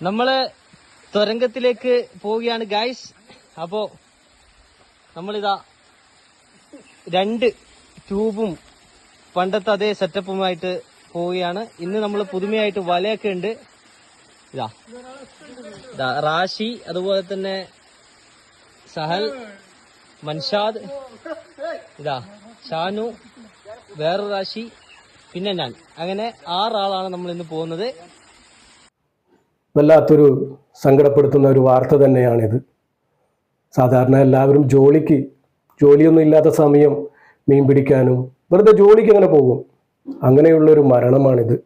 നമ്മൾ തുരങ്കത്തിലേക്ക് പോവുകയാണ് ഗായ്സ് അപ്പോ നമ്മളിതാ രണ്ട് ട്യൂബും പണ്ടത്തെ അതേ സെറ്റപ്പുമായിട്ട് പോവുകയാണ്. ഇന്ന് നമ്മൾ പുതുമയായിട്ട് വലയൊക്കെ ഉണ്ട്. ഇതാ റാഷി അതുപോലെ തന്നെ സഹൽ മൻഷാദ് ഇതാ ഷാനു വേറൊരു റാശി പിന്നെ ഞാൻ. അങ്ങനെ ആറാളാണ് നമ്മൾ ഇന്ന് പോകുന്നത്. വല്ലാത്തൊരു സങ്കടപ്പെടുത്തുന്ന ഒരു വാർത്ത തന്നെയാണിത്. സാധാരണ എല്ലാവരും ജോലിക്ക് ജോലിയൊന്നും ഇല്ലാത്ത സമയം മീൻ പിടിക്കാനും വെറുതെ ജോലിക്ക് അങ്ങനെ പോകും. അങ്ങനെയുള്ളൊരു മരണമാണിത്.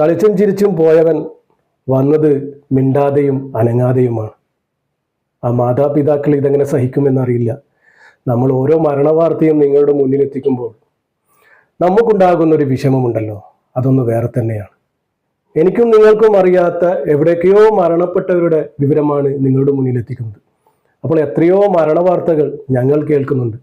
കളിച്ചും ചിരിച്ചും പോയവൻ വന്നത് മിണ്ടാതെയും അനങ്ങാതെയുമാണ്. ആ മാതാപിതാക്കൾ ഇതെങ്ങനെ സഹിക്കുമെന്നറിയില്ല. നമ്മൾ ഓരോ മരണവാർത്തയും നിങ്ങളുടെ മുന്നിൽ എത്തിക്കുമ്പോൾ നമുക്കുണ്ടാകുന്ന ഒരു വിഷമമുണ്ടല്ലോ. അതൊന്ന് വേറെ തന്നെയാണ്. എനിക്കും നിങ്ങൾക്കും അറിയാത്ത എവിടേക്കെയോ മരണപ്പെട്ടവരുടെ വിവരമാണ് നിങ്ങളുടെ മുന്നിൽ എത്തിക്കുന്നത്. അപ്പോൾ എത്രയോ മരണവാർത്തകൾ ഞങ്ങൾ കേൾക്കുന്നുണ്ട്.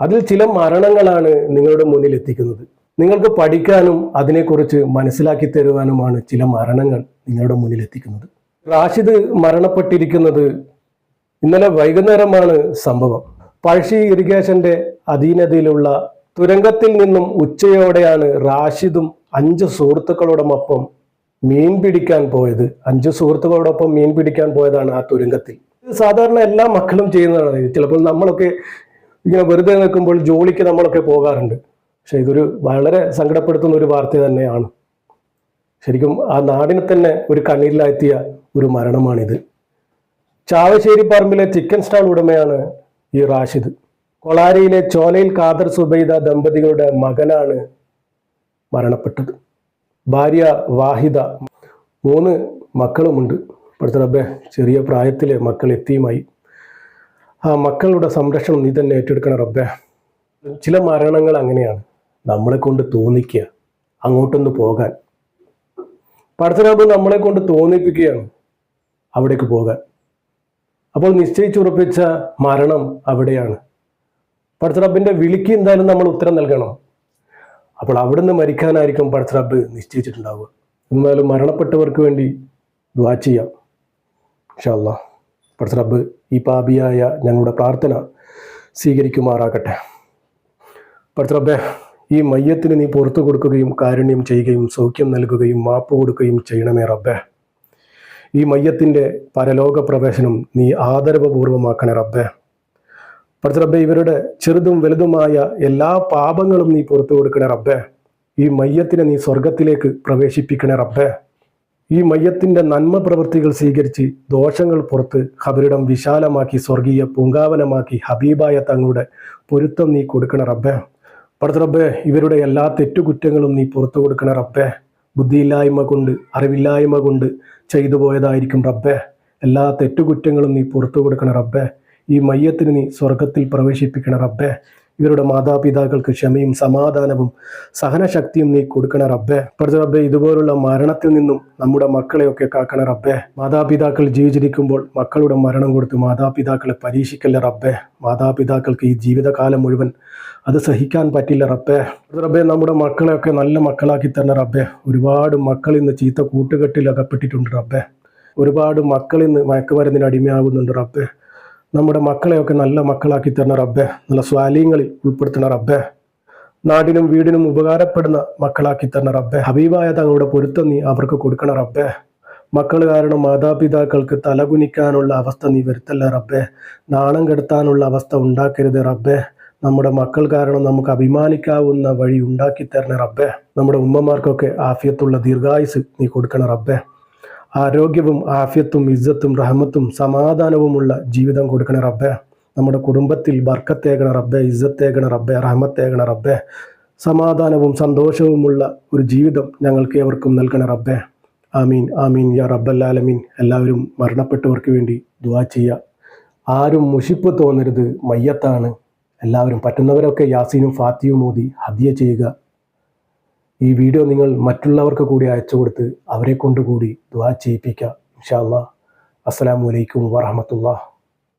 അതിൽ ചില മരണങ്ങളാണ് നിങ്ങളുടെ മുന്നിൽ എത്തിക്കുന്നത്. നിങ്ങൾക്ക് പഠിക്കാനും അതിനെക്കുറിച്ച് മനസ്സിലാക്കി തരുവാനുമാണ് ചില മരണങ്ങൾ നിങ്ങളുടെ മുന്നിൽ എത്തിക്കുന്നത്. റാഷിദ് മരണപ്പെട്ടിരിക്കുന്നത് ഇന്നലെ വൈകുന്നേരമാണ് സംഭവം. പഴശ്ശി ഇറിഗേഷന്റെ അധീനതയിലുള്ള തുരങ്കത്തിൽ നിന്നും ഉച്ചയോടെയാണ് റാഷിദും അഞ്ച് സുഹൃത്തുക്കളോടൊപ്പം മീൻ പിടിക്കാൻ പോയത്. അഞ്ച് സുഹൃത്തുക്കളോടൊപ്പം മീൻ പിടിക്കാൻ പോയതാണ് ആ തുരങ്കത്തിൽ. സാധാരണ എല്ലാ മക്കളും ചെയ്യുന്നതാണ്. ചിലപ്പോൾ നമ്മളൊക്കെ ഇങ്ങനെ വെറുതെ നിൽക്കുമ്പോൾ ജോലിക്ക് നമ്മളൊക്കെ പോകാറുണ്ട്. പക്ഷെ ഇതൊരു വളരെ സങ്കടപ്പെടുത്തുന്ന ഒരു വാർത്ത തന്നെയാണ്. ശരിക്കും ആ നാടിനെ തന്നെ ഒരു കണ്ണീരിലാഴ്ത്തിയ ഒരു മരണമാണിത്. ചാവശ്ശേരി പറമ്പിലെ ചിക്കൻ സ്റ്റാൾ ഉടമയാണ് ഈ റാഷിദ്. കൊളാരിയിലെ ചോലയിൽ ഖാദർ സുബൈദ ദമ്പതികളുടെ മകനാണ് മരണപ്പെട്ടത്. ഭാര്യ വാഹിദ മൂന്ന് മക്കളുമുണ്ട്. ഇപ്പോഴത്തെ ചെറിയ പ്രായത്തിലെ മക്കൾ എത്തിയുമായി. ആ മക്കളുടെ സംരക്ഷണം നീ തന്നെ ഏറ്റെടുക്കണം റബ്ബെ. ചില മരണങ്ങൾ അങ്ങനെയാണ്. നമ്മളെ കൊണ്ട് തോന്നിക്കുക അങ്ങോട്ടൊന്ന് പോകാൻ. പഠിത്തറബ് നമ്മളെ കൊണ്ട് തോന്നിപ്പിക്കുകയാണ് അവിടേക്ക് പോകാൻ. അപ്പോൾ നിശ്ചയിച്ചുറപ്പിച്ച മരണം അവിടെയാണ്. പടത്തറബിന്റെ വിളിക്ക് എന്തായാലും നമ്മൾ ഉത്തരം നൽകണം. അപ്പോൾ അവിടുന്ന് മരിക്കാനായിരിക്കും പടത്തറബ് നിശ്ചയിച്ചിട്ടുണ്ടാവുക. എന്നാലും മരണപ്പെട്ടവർക്ക് വേണ്ടി ദ്വാ ചെയ്യാം. ഇൻഷാല്ല പടത്തറബ് ഈ പാപിയായ ഞങ്ങളുടെ പ്രാർത്ഥന സ്വീകരിക്കുമാറാകട്ടെ. പടത്തറബെ ഈ മയ്യത്തിന് നീ പുറത്തു കൊടുക്കുകയും കാരുണ്യം ചെയ്യുകയും സൗഖ്യം നൽകുകയും മാപ്പ് കൊടുക്കുകയും ചെയ്യണമേ റബ്ബേ. ഈ മയ്യത്തിന്റെ പരലോക പ്രവേശനം നീ ആദരവപൂർവമാക്കണേ റബ്ബേ. പഠിച്ച ഇവരുടെ ചെറുതും വലുതുമായ എല്ലാ പാപങ്ങളും നീ പുറത്തു കൊടുക്കണേ റബ്ബേ. ഈ മയ്യത്തിനെ നീ സ്വർഗത്തിലേക്ക് പ്രവേശിപ്പിക്കണേ റബ്ബേ. ഈ മയ്യത്തിന്റെ നന്മ പ്രവൃത്തികൾ സ്വീകരിച്ച് ദോഷങ്ങൾ പുറത്ത് ഹബരിടം വിശാലമാക്കി സ്വർഗീയ പൂങ്കാവനമാക്കി ഹബീബായ തങ്ങളുടെ പൊരുത്തം നീ കൊടുക്കണേ റബ്ബേ. പഠിച്ച റബ്ബേ ഇവരുടെ എല്ലാ തെറ്റുകുറ്റങ്ങളും നീ പുറത്തു കൊടുക്കണേ റബ്ബേ. ബുദ്ധിയില്ലായ്മ കൊണ്ട് അറിവില്ലായ്മ കൊണ്ട് ചെയ്തു പോയതായിരിക്കും റബ്ബേ. എല്ലാ തെറ്റുകുറ്റങ്ങളും നീ പുറത്തു കൊടുക്കണേ റബ്ബേ. ഈ മയ്യത്തിന് നീ സ്വർഗത്തിൽ പ്രവേശിപ്പിക്കണ റബ്ബേ. ഇവരുടെ മാതാപിതാക്കൾക്ക് ക്ഷമയും സമാധാനവും സഹനശക്തിയും നീ കൊടുക്കണ റബ്ബേ. പഠിച്ച റബ്ബെ ഇതുപോലുള്ള മരണത്തിൽ നിന്നും നമ്മുടെ മക്കളെയൊക്കെ കാക്കണ റബ്ബേ. മാതാപിതാക്കൾ ജീവിച്ചിരിക്കുമ്പോൾ മക്കളുടെ മരണം കൊടുത്ത് മാതാപിതാക്കളെ പരീക്ഷിക്കല്ല റബ്ബേ. മാതാപിതാക്കൾക്ക് ഈ ജീവിതകാലം മുഴുവൻ അത് സഹിക്കാൻ പറ്റില്ല റബ്ബേ. റബ്ബെ നമ്മുടെ മക്കളെയൊക്കെ നല്ല മക്കളാക്കി തരണ റബ്ബേ. ഒരുപാട് മക്കൾ ഇന്ന് ചീത്ത കൂട്ടുകെട്ടിൽ അകപ്പെട്ടിട്ടുണ്ട് റബ്ബേ. ഒരുപാട് മക്കൾ ഇന്ന് മയക്കുമരുന്നിന് അടിമയാകുന്നുണ്ട് റബ്ബേ. നമ്മുടെ മക്കളെയൊക്കെ നല്ല മക്കളാക്കി തരണ റബ്ബേ നല്ല സ്വാലീങ്ങളിൽ ഉൾപ്പെടുത്തണ റബ്ബേ. നാടിനും വീടിനും ഉപകാരപ്പെടുന്ന മക്കളാക്കി തരണ റബ്ബേ. ഹബീബായ തങ്ങളുടെ പൊരുത്തം നീ അവർക്ക് കൊടുക്കണ റബ്ബേ. മക്കൾ കാരണം മാതാപിതാക്കൾക്ക് തലകുനിക്കാനുള്ള അവസ്ഥ നീ വരുത്തല്ല റബ്ബേ. നാണം കെടുത്താനുള്ള അവസ്ഥ ഉണ്ടാക്കരുത് റബ്ബേ. നമ്മുടെ മക്കൾ കാരണം നമുക്ക് അഭിമാനിക്കാവുന്ന വഴി ഉണ്ടാക്കി തരണ റബ്ബേ. നമ്മുടെ ഉമ്മമാർക്കൊക്കെ ആഫിയത്തുള്ള ദീർഘായുസ് നീ കൊടുക്കണ റബ്ബേ. ആരോഗ്യവും ആഫ്യത്തും ഇജ്ജത്തും റഹമത്തും സമാധാനവുമുള്ള ജീവിതം കൊടുക്കണ റബ്ബേ. നമ്മുടെ കുടുംബത്തിൽ ബർക്കത്തേകണ റബ്ബേ ഇജ്ജത്തേകണ റബ്ബേ റഹമത്തേകണ റബ്ബേ. സമാധാനവും സന്തോഷവുമുള്ള ഒരു ജീവിതം ഞങ്ങൾക്ക് ഏവർക്കും നൽകണ റബ്ബേ. ആമീൻ ആമീൻ യാ റബ്ബല്ലാലമീൻ. എല്ലാവരും മരണപ്പെട്ടവർക്ക് വേണ്ടി ദുവാ ചെയ്യുക ആരും മുഷിപ്പ് തോന്നരുത് മയ്യത്താണ്. എല്ലാവരും പറ്റുന്നവരൊക്കെ യാസീനും ഫാത്തിയും മോദി ഹദിയ ചെയ്യുക. ഈ വീഡിയോ നിങ്ങൾ മറ്റുള്ളവർക്ക് കൂടി അയച്ചു കൊടുത്ത് അവരെ കൊണ്ടുകൂടി ദ്വാ ചെയ്യിപ്പിക്കുക ഇൻഷാ അസ്സാം അസ്സലാമു അലൈക്കും വറഹമത്തുള്ള